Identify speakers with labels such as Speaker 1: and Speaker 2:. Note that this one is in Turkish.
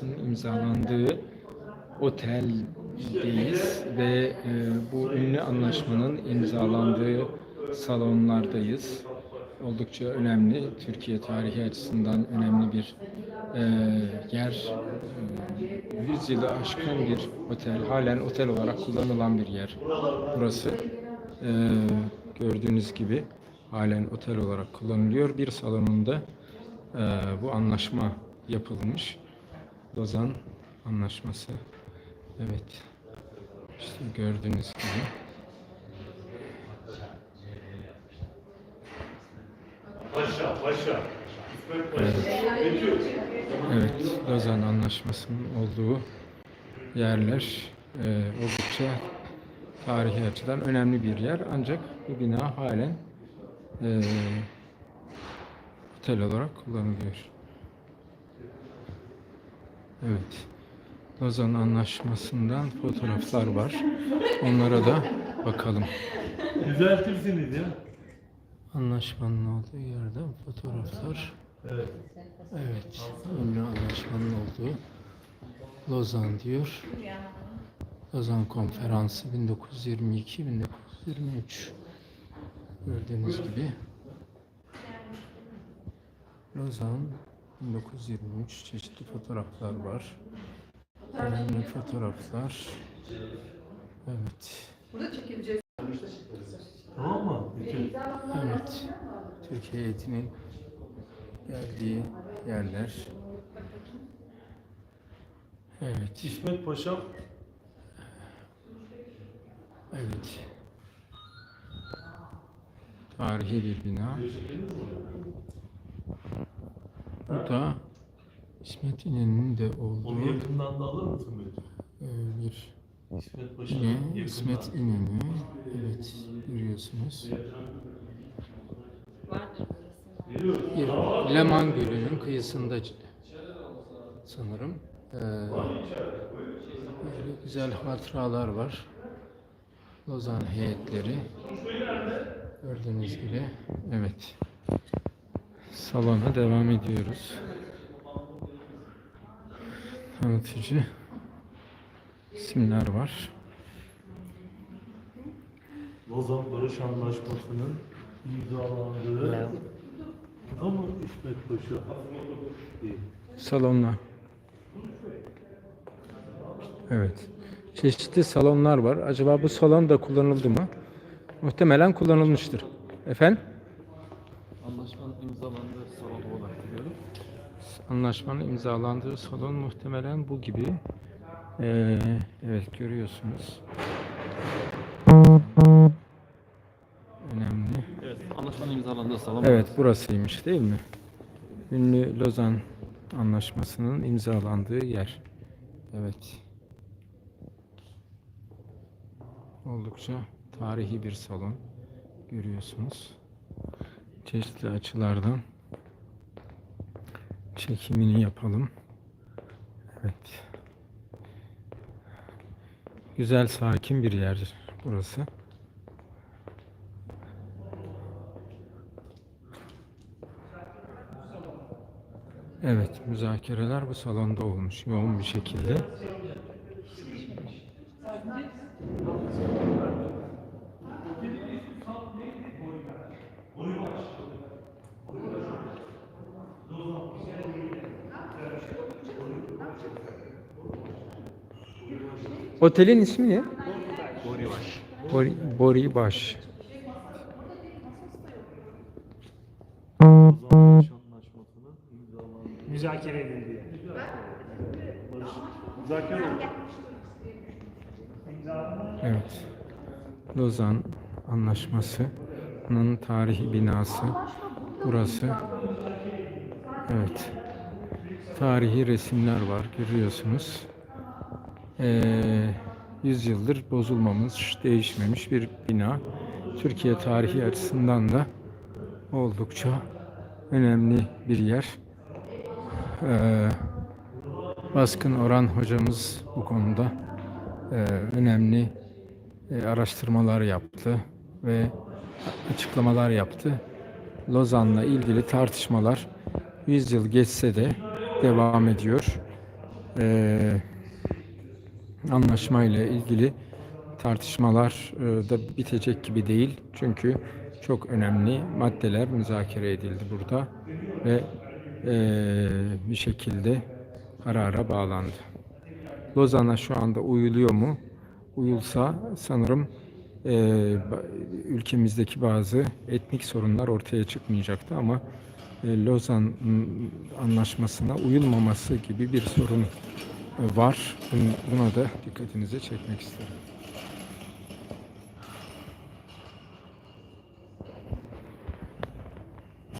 Speaker 1: Anlaşması'nın imzalandığı oteldeyiz ve e, bu ünlü anlaşmanın imzalandığı salonlardayız. Oldukça önemli, Türkiye tarihi açısından önemli bir e, yer. E, 100 yılı aşkın bir otel, halen otel olarak kullanılan bir yer burası. E, gördüğünüz gibi halen otel olarak kullanılıyor. Bir salonunda e, bu anlaşma yapılmış. Lozan Anlaşması. Evet. İşte gördüğünüz gibi.
Speaker 2: Paşa, paşa.
Speaker 1: Evet. Evet, Lozan Anlaşması'nın olduğu yerler e, oldukça tarihi açıdan önemli bir yer. Ancak bu bina halen e, otel olarak kullanılıyor. Evet, Lozan Anlaşması'ndan fotoğraflar var. Onlara da bakalım.
Speaker 2: Düzeltirsiniz ya.
Speaker 1: Anlaşmanın olduğu yerde fotoğraflar.
Speaker 2: Evet.
Speaker 1: Evet, ünlü anlaşmanın olduğu Lozan diyor. Lozan Konferansı 1922-1923 gördüğünüz gibi Lozan 1923 çeşitli fotoğraflar var. Önemli fotoğraflar. Evet.
Speaker 2: Tamam mı? Bütün.
Speaker 1: Evet. Türkiye eğitimin geldiği yerler. Evet.
Speaker 2: İsmet Paşa.
Speaker 1: Evet. Tarihi bir bina. Bu da İsmet İnönü'nün de
Speaker 2: Onu
Speaker 1: olduğu
Speaker 2: yakından da alır mısın böyle?
Speaker 1: e, bir
Speaker 2: İsmet Paşa.
Speaker 1: yine
Speaker 2: yakından.
Speaker 1: İsmet İnönü. Evet, görüyorsunuz. Bir Leman Gölü'nün kıyısında sanırım. Ee, böyle güzel hatıralar var. Lozan heyetleri. Gördüğünüz gibi. Evet. Salona devam ediyoruz. Tanıtıcı isimler var.
Speaker 2: Lozan Barış Anlaşması'nın imzalandığı ama İsmet Paşa.
Speaker 1: Salonlar. Evet. Çeşitli salonlar var. Acaba bu salon da kullanıldı mı? Muhtemelen kullanılmıştır. Efendim?
Speaker 3: İmzalandığı salon olarak biliyorum.
Speaker 1: Anlaşmanın imzalandığı salon muhtemelen bu gibi. Ee, evet görüyorsunuz. Önemli.
Speaker 3: Evet, anlaşmanın imzalandığı salon.
Speaker 1: Evet burasıymış değil mi? Ünlü Lozan Anlaşması'nın imzalandığı yer. Evet. Oldukça tarihi bir salon görüyorsunuz. Çeşitli açılardan çekimini yapalım. Evet. Güzel sakin bir yer burası. Evet, müzakereler bu salonda olmuş yoğun bir şekilde. Otelin ismi ne?
Speaker 3: Boribaş.
Speaker 1: Bori, Boribaş.
Speaker 2: Lozan Barış Anlaşması'nın imzalandığı.
Speaker 4: müzakere edildi.
Speaker 2: Müzakere oldu.
Speaker 1: Evet. Lozan Anlaşması'nın tarihi binası burası. Evet. Tarihi resimler var görüyorsunuz. Ee, 100 yıldır bozulmamış, değişmemiş bir bina. Türkiye tarihi açısından da oldukça önemli bir yer. Ee, Baskın Orhan hocamız bu konuda e, önemli e, araştırmalar yaptı ve açıklamalar yaptı. Lozan'la ilgili tartışmalar 100 yıl geçse de devam ediyor. e, anlaşmayla ilgili tartışmalar e, da bitecek gibi değil. Çünkü çok önemli maddeler müzakere edildi burada ve e, bir şekilde karara bağlandı. Lozan'a şu anda uyuluyor mu? Uyulsa sanırım e, ülkemizdeki bazı etnik sorunlar ortaya çıkmayacaktı ama Lozan anlaşmasına uyulmaması gibi bir sorun var. Bun- Buna da dikkatinizi çekmek isterim.